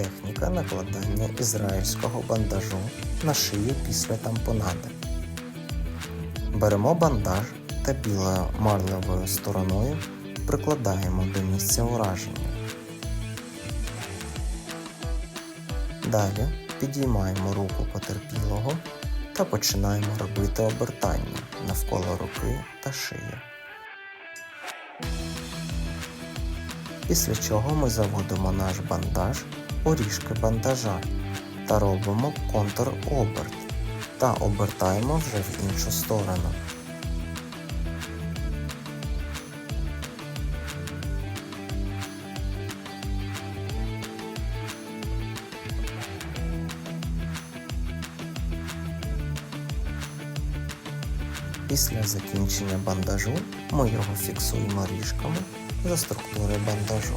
Техніка накладання ізраїльського бандажу на шию після тампонади. Беремо бандаж та білою марлевою стороною прикладаємо до місця ураження. Далі підіймаємо руку потерпілого та починаємо робити обертання навколо руки та шиї. Після чого ми заводимо наш бандаж у ріжки бандажа та робимо контр-оберт та обертаємо вже в іншу сторону. Після закінчення бандажу ми його фіксуємо ріжками за структурою бандажу.